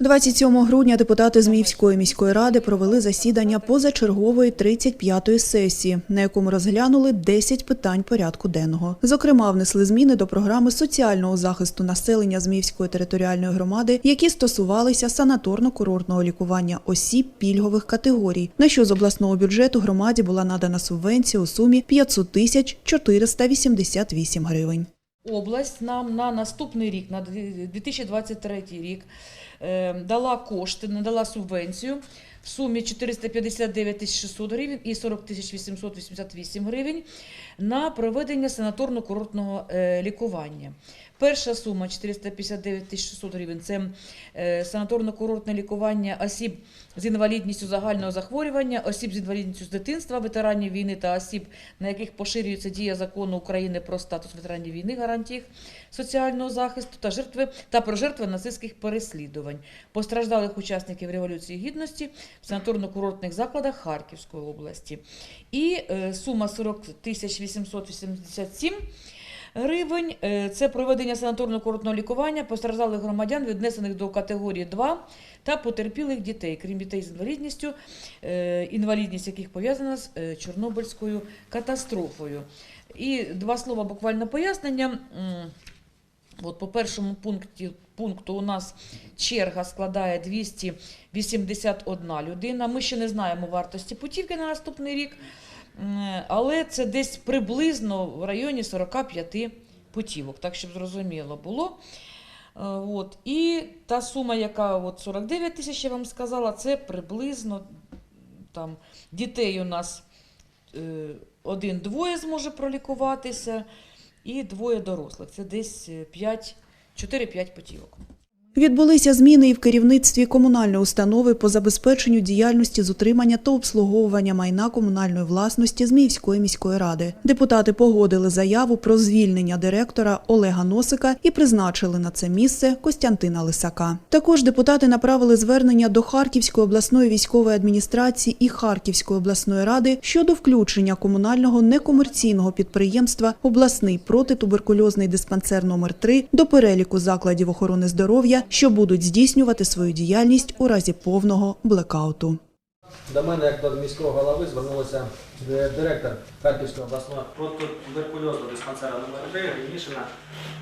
27 грудня депутати Зміївської міської ради провели засідання позачергової 35-ї сесії, на якому розглянули 10 питань порядку денного. Зокрема, внесли зміни до програми соціального захисту населення Зміївської територіальної громади, які стосувалися санаторно-курортного лікування осіб пільгових категорій, на що з обласного бюджету громаді була надана субвенція у сумі 500 тисяч 488 гривень. область нам на наступний рік, на 2023 рік, дала кошти, надала субвенцію в сумі 459 тисяч 600 гривень і 40 тисяч 888 гривень на проведення санаторно-курортного е, лікування. Перша сума 459 тисяч 600 гривень це е, санаторно-курортне лікування осіб з інвалідністю загального захворювання, осіб з інвалідністю з дитинства, ветеранів війни та осіб, на яких поширюється дія закону України про статус ветеранів війни, гарантії їх соціального захисту та жертви та про жертви нацистських переслідувань, постраждалих учасників Революції Гідності в санаторно-курортних закладах Харківської області. І е, сума 40 тисяч 887 гривень. Е, Це проведення санаторно-курортного лікування постраждалих громадян, віднесених до категорії 2 та потерпілих дітей, крім дітей з інвалідністю, е, інвалідність яких пов'язана з Чорнобильською катастрофою. І два слова буквально пояснення. От по першому пункті, пункту у нас черга складає 281 людина. Ми ще не знаємо вартості путівки на наступний рік, але це десь приблизно в районі 45 путівок, так щоб зрозуміло було. Е, От. І та сума, яка от 49 тисяч, я вам сказала, це приблизно там, дітей у нас е, один-двоє зможе пролікуватися, і двоє дорослих. Це десь 5, 4-5 путівок. Відбулися зміни і в керівництві комунальної установи по забезпеченню діяльності з утримання та обслуговування майна комунальної власності Зміївської міської ради. Депутати погодили заяву про звільнення директора Олега Носика і призначили на це місце Костянтина Лисака. Також депутати направили звернення до Харківської обласної військової адміністрації і Харківської обласної ради щодо включення комунального некомерційного підприємства обласний протитуберкульозний диспансер номер 3 до переліку закладів охорони здоров'я, що будуть здійснювати свою діяльність у разі повного блекауту. До мене, як до міського голови, звернулася е, директор Харківської обласної протитуберкульозного диспансера номер 3 Грінішина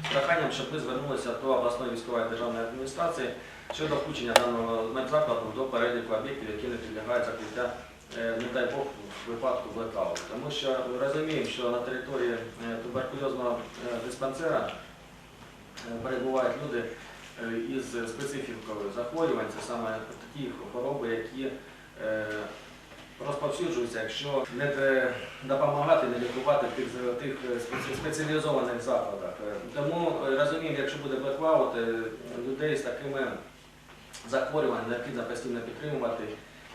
з проханням, щоб ми звернулися до обласної військової державної адміністрації щодо включення даного медзакладу до переліку об'єктів, які не підлягають закриття, е, не дай Бог, в випадку блекауту. Тому що ми розуміємо, що на території е, туберкульозного диспансера перебувають люди із специфікою захворювань, це саме такі хвороби, які е, розповсюджуються, якщо не допомагати, не лікувати в тих, тих е, спеціалізованих закладах. Е, Тому е, розуміємо, якщо буде блекаут, е, людей з такими захворюваннями необхідно постійно підтримувати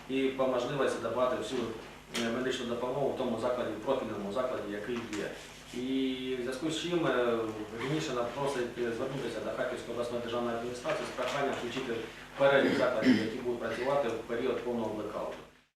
і по можливості давати всю е, медичну допомогу в тому закладі, в профільному закладі, який є. І в зв'язку з чим Генішина просить е, звернутися до Харківської обласної державної адміністрації з проханням включити перелік закладів, які будуть працювати в період повного блекауту.